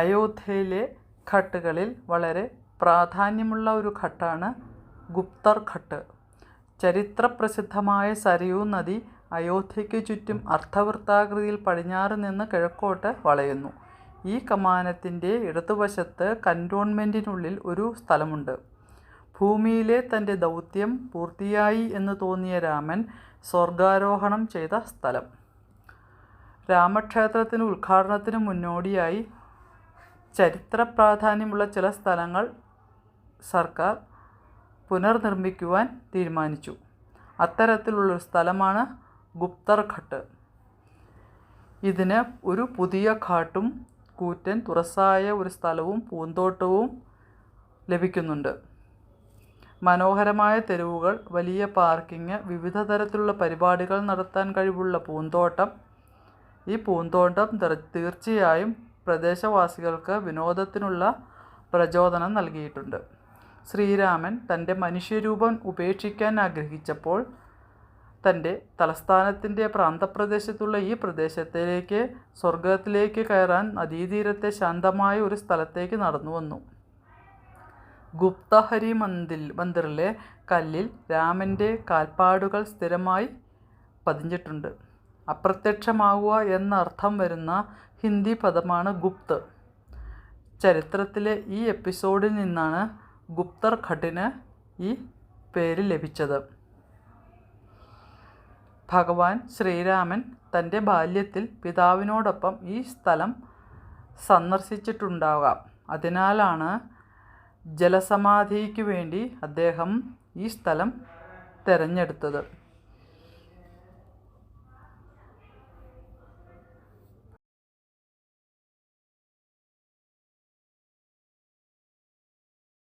അയോധ്യയിലെ ഘട്ടുകളിൽ വളരെ പ്രാധാന്യമുള്ള ഒരു ഘട്ടാണ് ഗുപ്തർ ഘട്ട്. ചരിത്രപ്രസിദ്ധമായ സരയൂ നദി അയോധ്യയ്ക്ക് ചുറ്റും അർദ്ധവൃത്താകൃതിയിൽ പടിഞ്ഞാറ് നിന്ന് കിഴക്കോട്ട് വളയുന്നു. ഈ കമാനത്തിന്റെ ഇടതുവശത്ത് കന്റോൺമെന്റിനുള്ളിൽ ഒരു സ്ഥലമുണ്ട്. ഭൂമിയിലെ തന്റെ ദൗത്യം പൂർത്തിയായി എന്ന് തോന്നിയ രാമൻ സ്വർഗാരോഹണം ചെയ്ത സ്ഥലം. രാമക്ഷേത്രത്തിന് ഉദ്ഘാടനത്തിന് മുന്നോടിയായി ചരിത്രപ്രാധാന്യമുള്ള ചില സ്ഥലങ്ങൾ സർക്കാർ പുനർനിർമ്മിക്കുവാൻ തീരുമാനിച്ചു. അത്തരത്തിലുള്ളൊരു സ്ഥലമാണ് ഗുപ്തർ ഘട്ട്. ഇതിന് ഒരു പുതിയ ഘാട്ടും കൂറ്റൻ തുറസായ ഒരു സ്ഥലവും പൂന്തോട്ടവും ലഭിക്കുന്നുണ്ട്. മനോഹരമായ തെരുവുകൾ, വലിയ പാർക്കിംഗ് വിവിധ തരത്തിലുള്ള പരിപാടികൾ നടത്താൻ കഴിവുള്ള പൂന്തോട്ടം. ഈ പൂന്തോട്ടം തീർച്ചയായും പ്രദേശവാസികൾക്ക് വിനോദത്തിനുള്ള പ്രചോദനം നൽകിയിട്ടുണ്ട്. ശ്രീരാമൻ തന്റെ മനുഷ്യരൂപം ഉപേക്ഷിക്കാൻ ആഗ്രഹിച്ചപ്പോൾ തന്റെ തലസ്ഥാനത്തിന്റെ പ്രാന്തപ്രദേശത്തുള്ള ഈ പ്രദേശത്തിലേക്ക് സ്വർഗത്തിലേക്ക് കയറാൻ നദീതീരത്തെ ശാന്തമായ ഒരു സ്ഥലത്തേക്ക് നടന്നു വന്നു ഗുപ്തഹരി മന്ദിറിലെ കല്ലിൽ രാമന്റെ കാൽപ്പാടുകൾ സ്ഥിരമായി പതിഞ്ഞിട്ടുണ്ട്. അപ്രത്യക്ഷമാവുക എന്ന അർത്ഥം വരുന്ന ഹിന്ദി പദമാണ് ഗുപ്ത്. ചരിത്രത്തിലെ ഈ എപ്പിസോഡിൽ നിന്നാണ് ഗുപ്തർ ഘട്ടിന് ഈ പേര് ലഭിച്ചത്. ഭഗവാൻ ശ്രീരാമൻ തന്റെ ബാല്യത്തിൽ പിതാവിനോടൊപ്പം ഈ സ്ഥലം സന്ദർശിച്ചിട്ടുണ്ടാകാം. അതിനാലാണ് ജലസമാധിക്ക് വേണ്ടി അദ്ദേഹം ഈ സ്ഥലം തെരഞ്ഞെടുത്തത്.